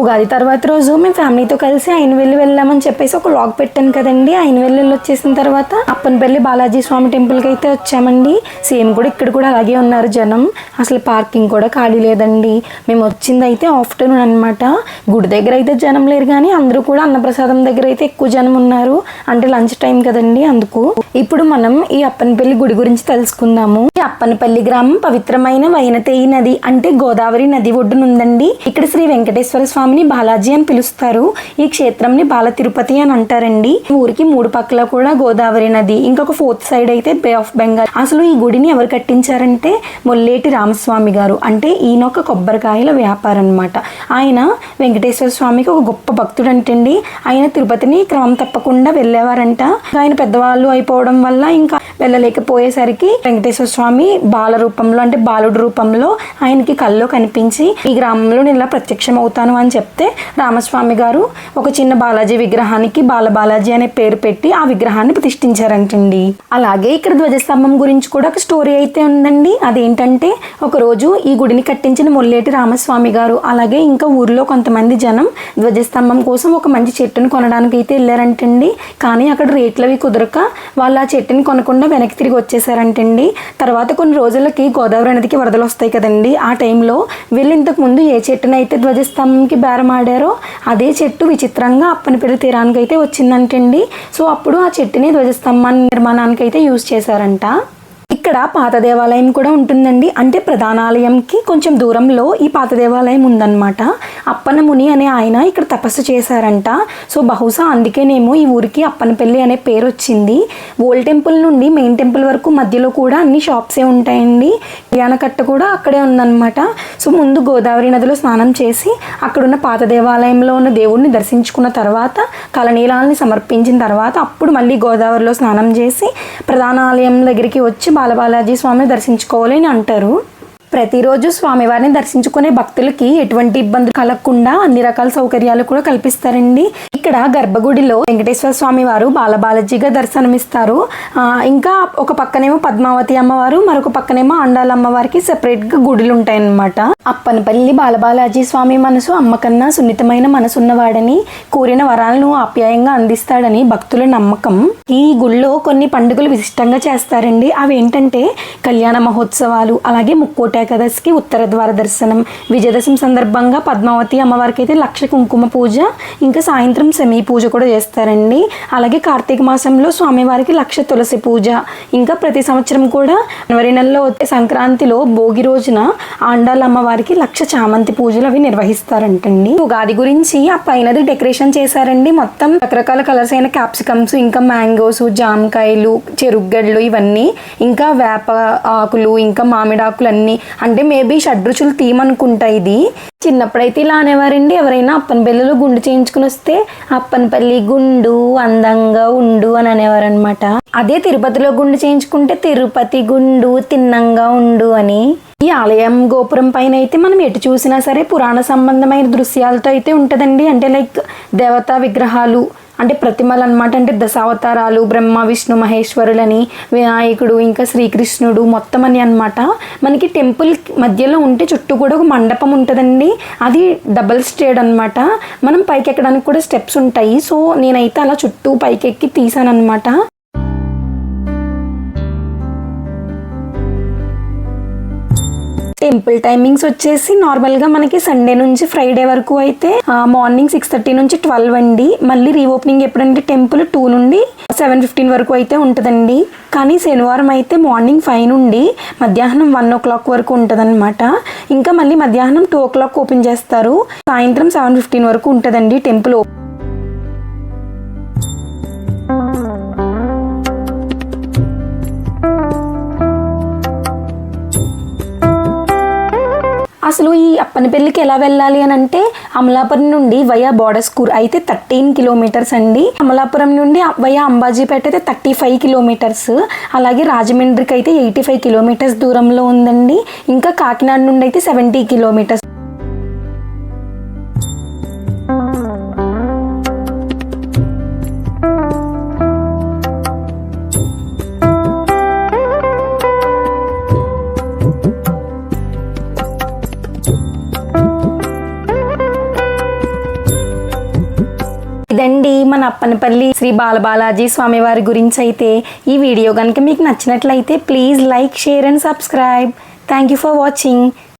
ఉగాది తర్వాత రోజు మేము ఫ్యామిలీతో కలిసి ఆయన వెళ్ళి వెళ్ళామని చెప్పేసి ఒక లాగ్ పెట్టాను కదండి. ఆయన వెళ్ళి వచ్చేసిన తర్వాత అప్పనపల్లి బాలాజీ స్వామి టెంపుల్కి అయితే వచ్చామండి. సేమ్ కూడా ఇక్కడ కూడా అలాగే ఉన్నారు జనం. అసలు పార్కింగ్ కూడా ఖాళీ లేదండి. మేము వచ్చింది అయితే ఆఫ్టర్నూన్ అనమాట గుడి దగ్గర అయితే జనం లేరు కానీ అందరూ కూడా అన్నప్రసాదం దగ్గర అయితే ఎక్కువ జనం ఉన్నారు. అంటే లంచ్ టైం కదండి అందుకు. ఇప్పుడు మనం ఈ అప్పనపల్లి గుడి గురించి తెలుసుకుందాము. ఈ అప్పనపల్లి గ్రామం పవిత్రమైన వైనతేయి నది అంటే గోదావరి నది ఒడ్డున ఉందండి ఇక్కడ శ్రీ వెంకటేశ్వర స్వామి స్వామిని బాలాజీ అని పిలుస్తారు. ఈ క్షేత్రంని బాల తిరుపతి అని అంటారండి. ఊరికి మూడు పక్కల కూడా గోదావరి నది ఇంకొక ఫోర్త్ సైడ్ అయితే బే ఆఫ్ బెంగాల్. అసలు ఈ గుడిని ఎవరు కట్టించారంటే మొల్లేటి రామస్వామి గారు. అంటే ఈయన ఒక కొబ్బరికాయల వ్యాపారం అనమాట ఆయన వెంకటేశ్వర స్వామికి ఒక గొప్ప భక్తుడు అంటండి ఆయన తిరుపతిని క్రమం తప్పకుండా వెళ్ళేవారంట. ఆయన పెద్దవాళ్ళు అయిపోవడం వల్ల ఇంకా వెళ్ళలేకపోయేసరికి వెంకటేశ్వర స్వామి బాల రూపంలో అంటే బాలుడు రూపంలో ఆయనకి కల్లో కనిపించి ఈ గ్రామంలో నేను ఇలా ప్రత్యక్షం అవుతాను అని చెప్తే రామస్వామి గారు ఒక చిన్న బాలాజీ విగ్రహానికి బాల బాలాజీ అనే పేరు పెట్టి ఆ విగ్రహాన్ని ప్రతిష్ఠించారంటండి. అలాగే ఇక్కడ ధ్వజస్తంభం గురించి కూడా ఒక స్టోరీ అయితే ఉందండి. అదేంటంటే ఒక రోజు ఈ గుడిని కట్టించిన మొల్లేటి రామస్వామి గారు అలాగే ఇంకా ఊర్లో కొంతమంది జనం ధ్వజస్తంభం కోసం ఒక మంచి చెట్టును కొనడానికి అయితే వెళ్ళారంటండి. కానీ అక్కడ రేట్లు అవి కుదరక వాళ్ళు ఆ చెట్టుని కొనకుండా వెనక్కి తిరిగి వచ్చేసారంటండి. తర్వాత కొన్ని రోజులకి గోదావరి నదికి వరదలు వస్తాయి కదండి. ఆ టైంలో వీళ్ళు ఇంతకుముందు ఏ చెట్టునైతే ధ్వజస్తంభంకి బేరమాడారో అదే చెట్టు విచిత్రంగా అప్పనపల్లి తీరానికి అయితే వచ్చిందంటండి. సో అప్పుడు ఆ చెట్టుని ధ్వజస్తంభాన్ని నిర్మాణానికి అయితే యూజ్ చేశారంట. ఇక్కడ పాత దేవాలయం కూడా ఉంటుందండి. అంటే ప్రధాన ఆలయంకి కొంచెం దూరంలో ఈ పాత దేవాలయం ఉందన్నమాట. అప్పన్న ముని అనే ఆయన ఇక్కడ తపస్సు చేశారంట. సో బహుశా అందుకేనేమో ఈ ఊరికి అప్పనపల్లి అనే పేరు వచ్చింది. ఓల్డ్ టెంపుల్ నుండి మెయిన్ టెంపుల్ వరకు మధ్యలో కూడా అన్ని షాప్సే ఉంటాయండి. కట్ట కూడా అక్కడే ఉందన్నమాట. సో ముందు గోదావరి నదిలో స్నానం చేసి అక్కడున్న పాత దేవాలయంలో ఉన్న దేవుడిని దర్శించుకున్న తర్వాత కలనీలాల్ని సమర్పించిన తర్వాత అప్పుడు మళ్ళీ గోదావరిలో స్నానం చేసి ప్రధాన ఆలయం దగ్గరికి వచ్చి బాలాజీ స్వామిని దర్శించుకోవాలి అని అంటారు. ప్రతిరోజు స్వామివారిని దర్శించుకునే భక్తులకి ఎటువంటి ఇబ్బందులు కలగకుండా అన్ని రకాల సౌకర్యాలు కూడా కల్పిస్తారండి. ఇక్కడ గర్భగుడిలో వెంకటేశ్వర స్వామి వారు బాలబాలాజీగా దర్శనమిస్తారు. ఇంకా ఒక పక్కనేమో పద్మావతి అమ్మవారు మరొక పక్కనేమో అండాల అమ్మవారికి సెపరేట్గా గుడులు ఉంటాయన్నమాట అప్పనపల్లి బాలబాలాజీ స్వామి మనసు అమ్మకన్నా సున్నితమైన మనసు ఉన్నవాడని కోరిన వరాలను ఆప్యాయంగా అందిస్తాడని భక్తుల నమ్మకం. ఈ గుళ్ళో కొన్ని పండుగలు విశిష్టంగా చేస్తారండి. అవి ఏంటంటే కళ్యాణ మహోత్సవాలు అలాగే ముక్కోట ఏకాదశికి ఉత్తర ద్వార దర్శనం. విజయదశమి సందర్భంగా పద్మావతి అమ్మవారికి అయితే లక్ష కుంకుమ పూజ ఇంకా సాయంత్రం సెమీ పూజ కూడా చేస్తారండి. అలాగే కార్తీక మాసంలో స్వామివారికి లక్ష తులసి పూజ. ఇంకా ప్రతి సంవత్సరం కూడా జనవరి నెలలో వచ్చే సంక్రాంతిలో భోగి రోజున ఆండాల అమ్మవారికి లక్ష చామంతి పూజలు అవి నిర్వహిస్తారంటండి. ఉగాది గురించి ఆ పైనది డెకరేషన్ చేశారండి. మొత్తం రకరకాల కలర్స్ అయిన క్యాప్సికమ్స్ ఇంకా మ్యాంగోస్ జామకాయలు చెరుగ్గడ్లు ఇవన్నీ ఇంకా వేప ఆకులు ఇంకా మామిడాకులు అన్నీ అంటే మేబీ షడ్రుచులు థీమ్ ఇది. చిన్నప్పుడైతే ఇలా అనేవారండి. ఎవరైనా అప్పనపల్లిలో గుండు చేయించుకుని వస్తే అప్పనపల్లి గుండు అందంగా ఉండు అని అనేవారనమాట అదే తిరుపతిలో గుండు చేయించుకుంటే తిరుపతి గుండు తిన్నంగా ఉండు అని. ఈ ఆలయం గోపురం పైన అయితే మనం ఎటు చూసినా సరే పురాణ సంబంధమైన దృశ్యాలతో అయితే ఉంటుందండి. అంటే లైక్ దేవతా విగ్రహాలు అంటే ప్రతిమలు అనమాట అంటే దశావతారాలు బ్రహ్మ విష్ణు మహేశ్వరులని వినాయకుడు ఇంకా శ్రీకృష్ణుడు మొత్తం అని అనమాట మనకి టెంపుల్ మధ్యలో ఉంటే చుట్టూ కూడా ఒక మండపం ఉంటుందండి. అది డబల్ స్టేడ్ అనమాట మనం పైకి ఎక్కడానికి కూడా స్టెప్స్ ఉంటాయి. సో నేనైతే అలా చుట్టూ పైకెక్కి తీసాను అనమాట టెంపుల్ టైమింగ్స్ వచ్చేసి నార్మల్గా మనకి సండే నుంచి ఫ్రైడే వరకు అయితే మార్నింగ్ సిక్స్ థర్టీ నుంచి ట్వెల్వ్ అండి. మళ్ళీ రీఓపెనింగ్ ఎప్పుడంటే టెంపుల్ టూ నుండి సెవెన్ ఫిఫ్టీన్ వరకు అయితే ఉంటుందండి. కానీ శనివారం అయితే మార్నింగ్ ఫైవ్ నుండి మధ్యాహ్నం వన్ ఓ క్లాక్ వరకు ఉంటుందన్నమాట. ఇంకా మళ్ళీ మధ్యాహ్నం టూ ఓ క్లాక్ ఓపెన్ చేస్తారు. సాయంత్రం సెవెన్ ఫిఫ్టీన్ వరకు ఉంటుందండి టెంపుల్ ఓపెన్ అసలు ఈ అప్పనపల్లికి ఎలా వెళ్ళాలి అని అంటే అమలాపురం నుండి వయా బోర్డస్కూర్ అయితే థర్టీన్ కిలోమీటర్స్ అండి. అమలాపురం నుండి వయా అంబాజీపేట అయితే థర్టీ ఫైవ్ కిలోమీటర్స్ అలాగే రాజమండ్రికి అయితే ఎయిటీ ఫైవ్ కిలోమీటర్స్ దూరంలో ఉందండి. ఇంకా కాకినాడ నుండి అయితే సెవెంటీ కిలోమీటర్స్ మన అప్పనపల్లి శ్రీ బాలబాలాజీ స్వామి వారి గురించి అయితే ఈ వీడియో కనుక మీకు నచ్చినట్లయితే please like share and subscribe. Thank you for watching